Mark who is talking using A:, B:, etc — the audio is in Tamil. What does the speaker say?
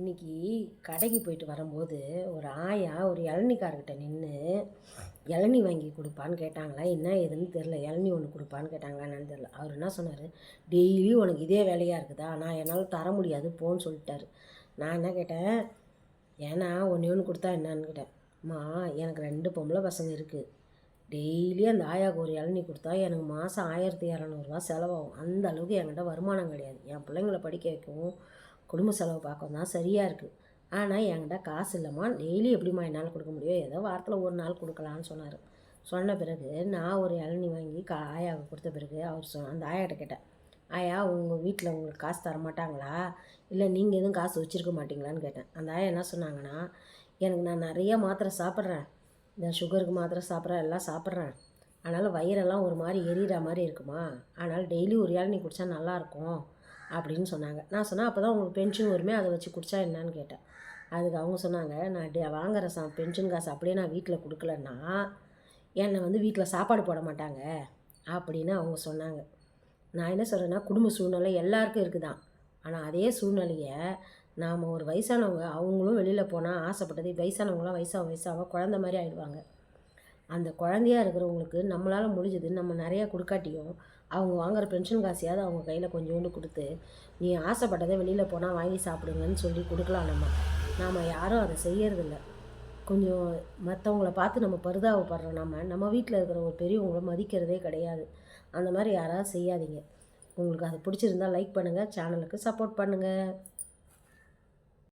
A: இன்னைக்கு கடைக்கு போயிட்டு வரும்போது ஒரு ஆயா ஒரு இளநிக்காரர்கிட்ட நின்று இளநி வாங்கி கொடுப்பான்னு கேட்டாங்களா? என்ன ஏதுன்னு தெரில இளநி ஒன்று கொடுப்பான்னு கேட்டாங்களா என்னன்னு தெரில அவர் என்ன சொன்னார்? டெய்லி உனக்கு இதே வேலையாக இருக்குதா? நான் என்னால் தர முடியாது. போன்னு சொல்லிட்டாரு. நான் என்ன கேட்டேன்? ஏன்னா ஒன்று ஒன்று கொடுத்தா என்னன்னு கேட்டேன். அம்மா எனக்கு ரெண்டு பொம்பளை பசங்க இருக்குது டெய்லி அந்த ஆயாவுக்கு ஒரு இளநி கொடுத்தா எனக்கு மாதம் ஆயிரத்தி இரநூறுவா செலவாகும். அந்த அளவுக்கு என்கிட்ட வருமானம் கிடையாது. என் பிள்ளைங்கள படிக்க வைக்கவும் குடும்ப செலவு பார்க்க தான் சரியாக இருக்குது ஆனால் என்கிட்ட காசு இல்லைம்மா. டெய்லி எப்படிம்மா என்னால் கொடுக்க முடியும்? ஏதோ வாரத்தில் ஒரு நாள் கொடுக்கலான்னு சொன்னார். சொன்ன பிறகு நான் ஒரு இளநி வாங்கி கா ஆயாவுக்கு கொடுத்த பிறகு அவர் சொ அந்த ஆயாட்ட கேட்டேன். ஆயா உங்கள் வீட்டில் உங்களுக்கு காசு தர மாட்டாங்களா இல்லை நீங்கள் எதுவும் காசு வச்சுருக்க மாட்டிங்களான்னு கேட்டேன். அந்த ஆயா என்ன சொன்னாங்கன்னா எனக்கு நான் நிறைய மாத்திரை சாப்பிட்றேன். இந்த சுகருக்கு மாத்திரை சாப்பிட்றேன் எல்லாம் சாப்பிட்றேன். அதனால் வயிறெல்லாம் ஒரு மாதிரி எரியிற மாதிரி இருக்குமா? அதனால் டெய்லி ஒரு இளநி குடித்தா நல்லாயிருக்கும் அப்படின்னு சொன்னாங்க. நான் சொன்னேன் அப்போ தான் உங்களுக்கு பென்ஷன் வருமே அதை வச்சு குடித்தா என்னன்னு கேட்டேன். அதுக்கு அவங்க சொன்னாங்க நான் டே வாங்குற சா பென்ஷன் காசு அப்படியே நான் வீட்டில் கொடுக்கலன்னா என்னை வந்து வீட்டில் சாப்பாடு போட மாட்டாங்க அப்படின்னு அவங்க சொன்னாங்க. நான் என்ன சொல்கிறேன்னா குடும்ப சூழ்நிலை எல்லாருக்கும் இருக்குதான். ஆனால் அதே சூழ்நிலையை நாம் ஒரு வயசானவங்க அவங்களும் வெளியில் போனால் ஆசைப்பட்டது வயசானவங்களாம் வயசாக வயசாக குழந்த மாதிரி ஆகிடுவாங்க அந்த குழந்தையா இருக்கிறவங்களுக்கு நம்மளால் முடிஞ்சது நம்ம நிறையா கொடுக்காட்டியும் அவங்க வாங்குற பென்ஷன் காசையாவது அவங்க கையில் கொஞ்சோண்டு கொடுத்து நீ ஆசைப்பட்டதை வெளியில் போனால் வாங்கி சாப்பிடுங்கன்னு சொல்லி கொடுக்கலாம் நம்ம. நாம் யாரும் அதை செய்யறதில்ல. கொஞ்சம் மற்றவங்கள பார்த்து நம்ம பரிதாபப்படுறோம் நம்ம நம்ம வீட்டில் இருக்கிற ஒரு பெரியவங்கள மதிக்கிறதே கிடையாது. அந்த மாதிரி யாராவது செய்யாதீங்க. உங்களுக்கு அது பிடிச்சிருந்தா லைக் பண்ணுங்கள் சேனலுக்கு சப்போர்ட் பண்ணுங்கள்